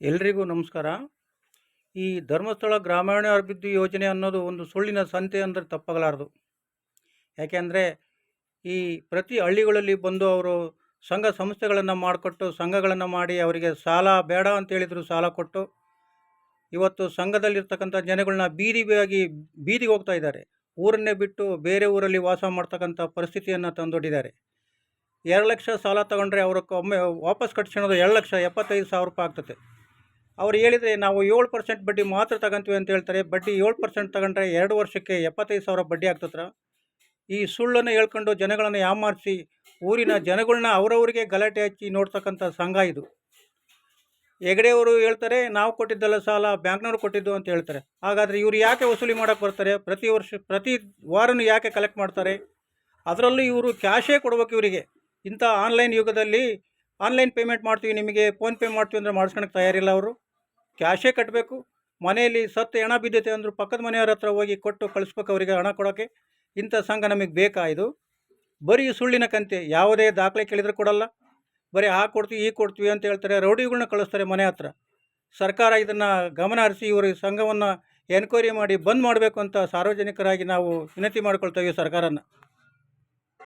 ಎಲ್ರಿಗೂ ನಮಸ್ಕಾರ. ಈ ಧರ್ಮಸ್ಥಳ ಗ್ರಾಮೀಣಾಭಿವೃದ್ಧಿ ಯೋಜನೆ ಅನ್ನೋದು ಒಂದು ಸುಳ್ಳಿನ ಸಂತೆ ಅಂದರೆ ತಪ್ಪಾಗಲಾರದು. ಯಾಕೆಂದರೆ ಈ ಪ್ರತಿ ಹಳ್ಳಿಗಳಲ್ಲಿ ಬಂದು ಅವರು ಸಂಘ ಸಂಸ್ಥೆಗಳನ್ನು ಮಾಡಿಕೊಟ್ಟು, ಸಂಘಗಳನ್ನು ಮಾಡಿ ಅವರಿಗೆ ಸಾಲ, ಬೇಡ ಅಂತ ಹೇಳಿದರು ಸಾಲ ಕೊಟ್ಟು, ಇವತ್ತು ಸಂಘದಲ್ಲಿರ್ತಕ್ಕಂಥ ಜನಗಳನ್ನ ಬೀದಿ ಬೀದಿಯಾಗಿ, ಬೀದಿಗೆ ಹೋಗ್ತಾ ಇದ್ದಾರೆ. ಊರನ್ನೇ ಬಿಟ್ಟು ಬೇರೆ ಊರಲ್ಲಿ ವಾಸ ಮಾಡ್ತಕ್ಕಂಥ ಪರಿಸ್ಥಿತಿಯನ್ನು ತಂದೊಡ್ಡಿದ್ದಾರೆ. ಎರಡು ಲಕ್ಷ ಸಾಲ ತಗೊಂಡ್ರೆ ಅವ್ರಕ್ಕೆ ಒಮ್ಮೆ ವಾಪಸ್ ಕಟ್ಸೋದು ಎರಡು ಲಕ್ಷ ಎಪ್ಪತ್ತೈದು ಸಾವಿರ ರೂಪಾಯಿ ಆಗ್ತದೆ ಅವ್ರು ಹೇಳಿದರೆ ನಾವು ಏಳು ಪರ್ಸೆಂಟ್ ಬಡ್ಡಿ ಮಾತ್ರ ತಗೊಂತೀವಿ ಅಂತ ಹೇಳ್ತಾರೆ. ಬಡ್ಡಿ ಏಳು ಪರ್ಸೆಂಟ್ ತಗೊಂಡ್ರೆ ಎರಡು ವರ್ಷಕ್ಕೆ ಎಪ್ಪತ್ತೈದು ಸಾವಿರ ಬಡ್ಡಿ ಆಗ್ತತ್ರ? ಈ ಸುಳ್ಳನ್ನು ಹೇಳ್ಕೊಂಡು ಜನಗಳನ್ನು ಯಾಮಾರಿಸಿ ಊರಿನ ಜನಗಳನ್ನ ಅವರವರಿಗೆ ಗಲಾಟೆ ಹಚ್ಚಿ ನೋಡ್ತಕ್ಕಂಥ ಸಂಘ ಇದು. ಹೆಗಡೆಯವರು ಹೇಳ್ತಾರೆ, ನಾವು ಕೊಟ್ಟಿದ್ದಲ್ಲ ಸಾಲ ಬ್ಯಾಂಕ್ನವ್ರು ಕೊಟ್ಟಿದ್ದು ಅಂತ ಹೇಳ್ತಾರೆ. ಹಾಗಾದರೆ ಇವರು ಯಾಕೆ ವಸೂಲಿ ಮಾಡೋಕ್ಕೆ ಬರ್ತಾರೆ? ಪ್ರತಿ ವರ್ಷ, ಪ್ರತಿ ವಾರನೂ ಯಾಕೆ ಕಲೆಕ್ಟ್ ಮಾಡ್ತಾರೆ? ಅದರಲ್ಲೂ ಇವರು ಕ್ಯಾಶೇ ಕೊಡ್ಬೇಕು ಇವರಿಗೆ. ಇಂಥ ಆನ್ಲೈನ್ ಯುಗದಲ್ಲಿ ಆನ್ಲೈನ್ ಪೇಮೆಂಟ್ ಮಾಡ್ತೀವಿ ನಿಮಗೆ ಫೋನ್ಪೇ ಮಾಡ್ತೀವಿ ಅಂದರೆ ಮಾಡಿಸ್ಕೊಳಕ್ಕೆ ತಯಾರಿಲ್ಲ ಅವರು. ಕ್ಯಾಶೇ ಕಟ್ಟಬೇಕು ಮನೆಯಲ್ಲಿ ಸತ್ತು ಹಣ ಬಿದ್ದೈತೆ ಅಂದರೂ ಪಕ್ಕದ ಮನೆಯವ್ರ ಹತ್ರ ಹೋಗಿ ಕೊಟ್ಟು ಕಳಿಸ್ಬೇಕು ಅವರಿಗೆ ಹಣ ಕೊಡೋಕ್ಕೆ ಇಂಥ ಸಂಘ ನಮಗೆ ಬೇಕಾ ಇದು? ಬರೀ ಸುಳ್ಳಿನ ಕಂತೆ. ಯಾವುದೇ ದಾಖಲೆ ಕೇಳಿದ್ರೆ ಕೊಡಲ್ಲ. ಬರೀ ಆ ಕೊಡ್ತೀವಿ, ಈ ಕೊಡ್ತೀವಿ ಅಂತ ಹೇಳ್ತಾರೆ. ರೌಡಿಗಳನ್ನ ಕಳಿಸ್ತಾರೆ ಮನೆ ಹತ್ರ. ಸರ್ಕಾರ ಇದನ್ನು ಗಮನ ಹರಿಸಿ ಇವರು ಸಂಘವನ್ನು ಎನ್ಕ್ವೈರಿ ಮಾಡಿ ಬಂದ್ ಮಾಡಬೇಕು ಅಂತ ಸಾರ್ವಜನಿಕರಾಗಿ ನಾವು ವಿನಂತಿ ಮಾಡ್ಕೊಳ್ತೇವೆ ಸರ್ಕಾರನ.